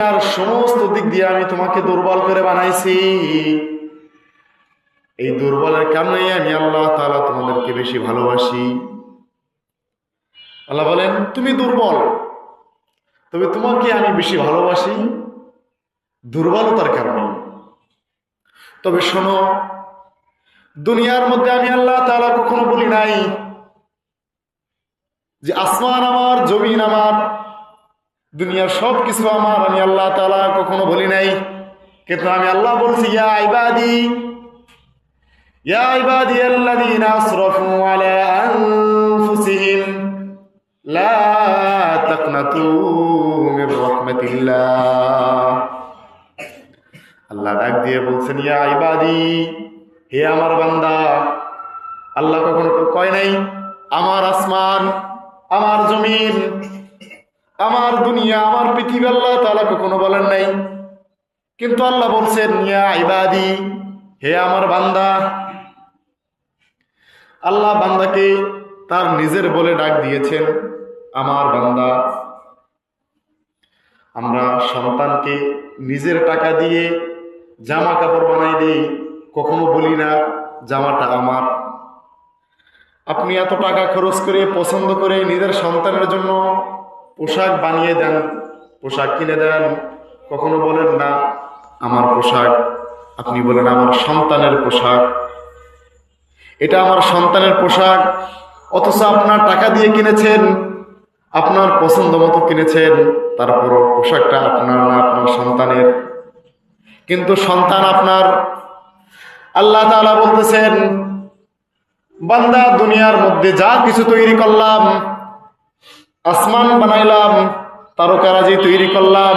আর সমস্ত দিক দিয়ে আমি তোমাকে দুর্বল করে বানাইছি। এই দুর্বলের কারণেই আমি আল্লাহ তাআলা তোমাদেরকে বেশি ভালোবাসি। আল্লাহ বলেন, তুমি দুর্বল। তবে তোমাকে আমি বেশি ভালোবাসি দুর্বলতার কারণে। তবে শোনো, দুনিয়ার মধ্যে আমি আল্লাহ তালা কখনো বলি নাই যে, আসমান আমার, জমিন আমার দুনিয়ার সব কিছু আমার, আমি আল্লাহ তাআলা কখনো বলি নাই। কিন্তু আমি আল্লাহ বলছি, ইয়া ইবাদি ইয়া ইবাদি আল্লাযীনা আসরাফু আলা আনফুসিহিম, লা তাকনাতু মির রাহমাতিল্লাহ। আল্লাহ ডাক দিয়ে বলছেন, ইয়া ইবাদি, হে আমার বান্দা, আল্লাহ কখনো কয় নাই, আমার আসমান, আমার জমিন আমার দুনিয়া, আমার পৃথিবী আল্লাহ তাআলা কখনো বলেন নাই। কিন্তু আল্লাহ বলছেন, ইয়া ইবাদি, হে আমার বান্দা, আল্লাহ বান্দাকে তার নিজের বলে ডাক দিয়েছেন, আমার বান্দা। আমরা সন্তানকে নিজের টাকা দিয়ে জামা কাপড় বানাই দিই, কখনো বলি না, জামাটা আমার। আপনি এত টাকা খরচ করে, পছন্দ করে নিজের সন্তানের জন্য পোশাক বানিয়ে দেন, পোশাক কিনে দেন। কখনো বলেন, না, আমার পোশাক, আপনি বলেন, আমার সন্তানের পোশাক। এটা আমার সন্তানের পোশাক, অথচ আপনার টাকা দিয়ে কিনেছেন, আপনার পছন্দ মতো কিনেছেন তারপর পোশাকটা আপনার না, আপনার সন্তানের। কিন্তু সন্তান আপনার। আল্লাহ বলতেছেন, বান্দা দুনিয়ার মধ্যে যা কিছু তৈরি করলাম আসমান বানাইলাম, তারকারাজি তৈরি করলাম,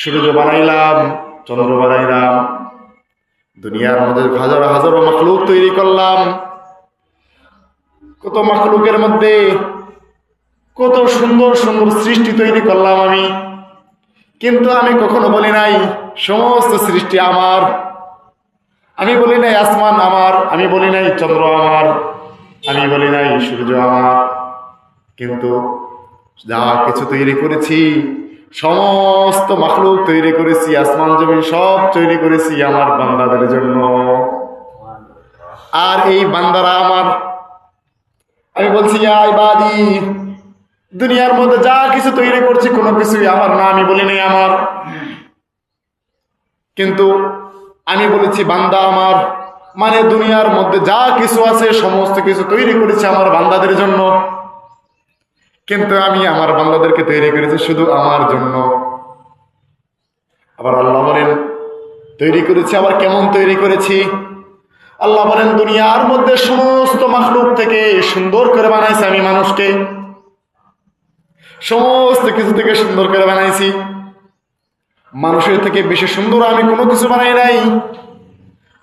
সূর্য বানাইলাম, চন্দ্র বানাইলাম। দুনিয়ার মধ্যে হাজার হাজারো মখলুক তৈরি করলাম। কত মখলুকের মধ্যে কত সুন্দর সুন্দর সৃষ্টি তৈরি করলাম আমি। কিন্তু আমি কখনো বলি নাই, সমস্ত সৃষ্টি আমার। আমি বলি নাই আসমান আমার, আমি বলি নাই চন্দ্র আমার, আমি বলি নাই সূর্য আমার। কিন্তু যা কিছু তৈরি করেছি, সমস্ত মাখলুক তৈরি করেছি, আসমান জমিন সব তৈরি করেছি আমার বান্দাদের জন্য। আর এই বান্দারা আমার, আমি বলছি বাদি দুনিয়ার মধ্যে যা কিছু তৈরি করছি, কোনো কিছুই আমার না, আমি বলি নাই আমার। কিন্তু আমি বলেছি, বান্দা আমার মানে দুনিয়ার মধ্যে যা কিছু আছে, সমস্ত কিছু তৈরি করেছি আমার বান্দাদের জন্য। কিন্তু আমি আমার বান্দাদেরকে তৈরি করেছি শুধু আমার জন্য। আবার আল্লাহ বলেন, তৈরি করেছি, আবার কেমন তৈরি করেছি? আল্লাহ বলেন, দুনিয়ার মধ্যে সমস্ত মাখলুক থেকে সুন্দর করে বানাইছি আমি মানুষকে। সমস্ত কিছু থেকে সুন্দর করে বানাইছি। মানুষের থেকে বেশি সুন্দর আমি কোনো কিছু বানাই নাই।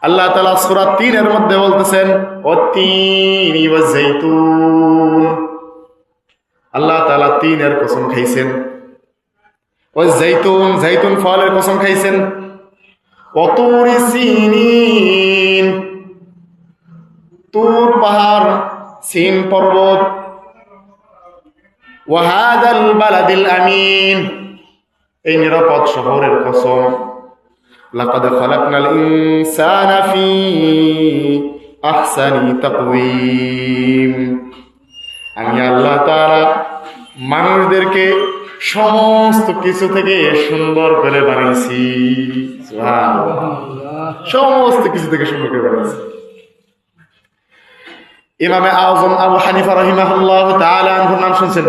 আল্লাহ তালা সুরা তিনের মধ্যে বলতেছেন অতি আল্লাহ তালা তিনের কসম খাইছেন। ও জৈতুন জৈতুন ফলের কসম খাইছেন। অতুরি সিনিন। তুর পাহাড়, সিন পর্বত। ওয়াহাদাল বালাদিল আমিন। এই নিরাপদ শহরের কসম। লাকাদ খালাকনাল ইনসানা ফি আহসানি তাকওয়িম। আমি আল্লাহ তারা মানুষদেরকে সমস্ত কিছু থেকে সুন্দর করে বানিয়েছি। সমস্ত কিছু থেকে সুন্দর করে বানিয়েছি। ইমামে আজম আবু হানিফা রহিমাহুল্লাহ তাআলা আনহুর নাম শুনছেন